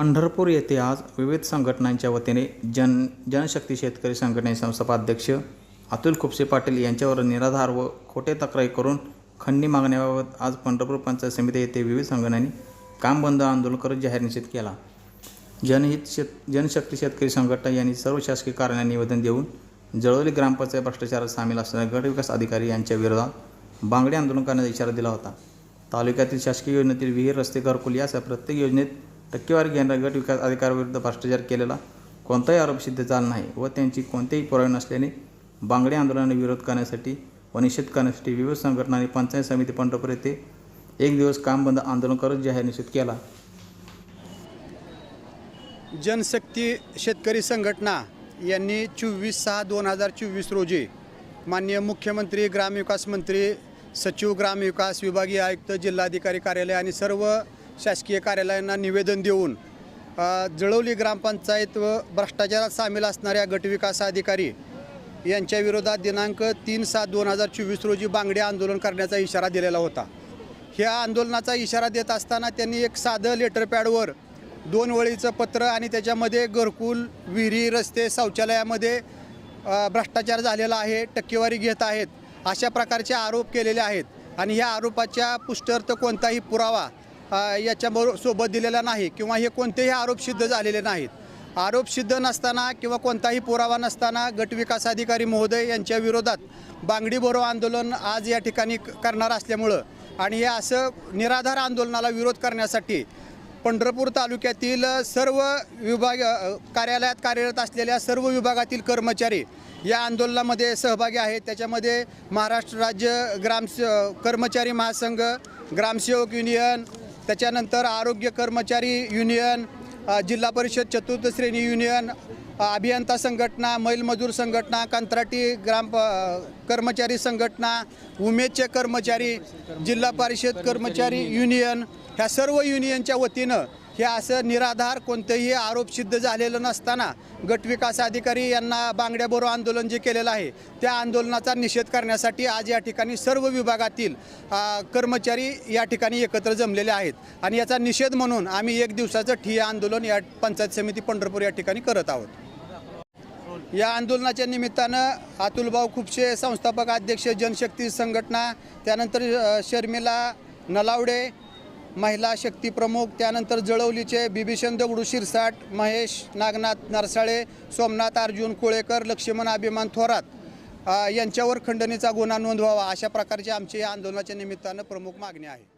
पंढरपूर येथे आज विविध संघटनांच्या वतीने जन जनशक्ती शेतकरी संघटनेचे संस्थापाध्यक्ष अतुल खुपसे पाटील यांच्यावर निराधार व खोटे तक्रारी करून खंडी मागण्याबाबत आज पंढरपूर पंचायत समिती येथे विविध संघटनांनी काम बंद आंदोलन करत जाहीर निषेध केला. जनहित शेत जनशक्ती शेतकरी संघटना यांनी सर्व शासकीय कार्यालयांना निवेदन देऊन जळवली ग्रामपंचायत भ्रष्टाचारात सामील असणाऱ्या गटविकास अधिकारी यांच्या विरोधात बांगडी आंदोलन करण्याचा इशारा दिला होता. तालुक्यातील शासकीय योजनेतील विहीर रस्ते घरकुल यासह प्रत्येक योजनेत टक्केवारी घेणारा गट विकास अधिकाराविरुद्ध भ्रष्टाचार केलेला कोणताही आरोप सिद्ध झाला नाही व त्यांची कोणतेही पुरावे नसल्याने बांगडे आंदोलनाने विरोध करण्यासाठी व निषेध करण्यासाठी विविध संघटनांनी पंचायत समिती पंढरपूर येथे एक दिवस काम बंद आंदोलन करत जाहीर निषेध केला. जनशक्ती शेतकरी संघटना यांनी चोवीस सहा दोन हजार चोवीस रोजी माननीय मुख्यमंत्री ग्रामविकास मंत्री सचिव ग्रामविकास विभागीय आयुक्त जिल्हाधिकारी कार्यालय आणि सर्व शासकीय कार्यालयांना निवेदन देऊन जळवली ग्रामपंचायत व भ्रष्टाचारात सामील असणाऱ्या गटविकास अधिकारी यांच्या विरोधात दिनांक तीन सात दोन हजार चोवीस रोजी बांगडे आंदोलन करण्याचा इशारा दिलेला होता. ह्या आंदोलनाचा इशारा देत असताना त्यांनी एक साधं लेटरपॅडवर दोन वळीचं पत्र आणि त्याच्यामध्ये घरकुल विहिरी रस्ते शौचालयामध्ये भ्रष्टाचार झालेला आहे टक्केवारी घेत आहेत अशा प्रकारचे आरोप केलेले आहेत. आणि ह्या आरोपाच्या पुष्टार्थ कोणताही पुरावा याच्याबरोबर सोबत दिलेला नाही किंवा हे कोणतेही आरोप सिद्ध झालेले नाहीत. आरोप सिद्ध नसताना किंवा कोणताही पुरावा नसताना गटविकास अधिकारी महोदय यांच्या विरोधात बांगडी भरो आंदोलन आज या ठिकाणी करणार असल्यामुळं आणि हे असं निराधार आंदोलनाला विरोध करण्यासाठी पंढरपूर तालुक्यातील सर्व विभाग कार्यालयात कार्यरत असलेल्या सर्व विभागातील कर्मचारी या आंदोलनामध्ये सहभागी आहेत. त्याच्यामध्ये महाराष्ट्र राज्य ग्राम कर्मचारी महासंघ ग्रामसेवक युनियन त्याच्यानंतर आरोग्य कर्मचारी युनियन जिल्हा परिषद चतुर्थ श्रेणी युनियन अभियंता संघटना मैलमजूर संघटना कंत्राटी ग्राम प- कर्मचारी संघटना उमेदचे कर्मचारी जिल्हा परिषद कर्मचारी युनियन ह्या सर्व युनियनच्या वतीनं हे असं निराधार कोणतेही आरोप सिद्ध झालेलं नसताना गटविकास अधिकारी यांना बांगड्या बोरो आंदोलन जे केलेलं आहे त्या आंदोलनाचा निषेध करण्यासाठी आज या ठिकाणी सर्व विभागातील कर्मचारी या ठिकाणी एकत्र जमलेले आहेत. आणि याचा निषेध म्हणून आम्ही एक दिवसाचं ठिय्या आंदोलन या पंचायत समिती पंढरपूर या ठिकाणी करत आहोत. या आंदोलनाच्या निमित्तानं अतुलभाऊ खुपशे संस्थापक अध्यक्ष जनशक्ती संघटना त्यानंतर शर्मिला नलावडे महिला शक्तीप्रमुख त्यानंतर जळवलीचे बिभीषण दगडू शिरसाट महेश नागनाथ नरसाळे सोमनाथ अर्जुन कुळेकर लक्ष्मण अभिमान थोरात यांच्यावर खंडणीचा गुन्हा नोंदवावा अशा प्रकारचे आमचे या आंदोलनाच्या निमित्तानं प्रमुख मागणी आहे.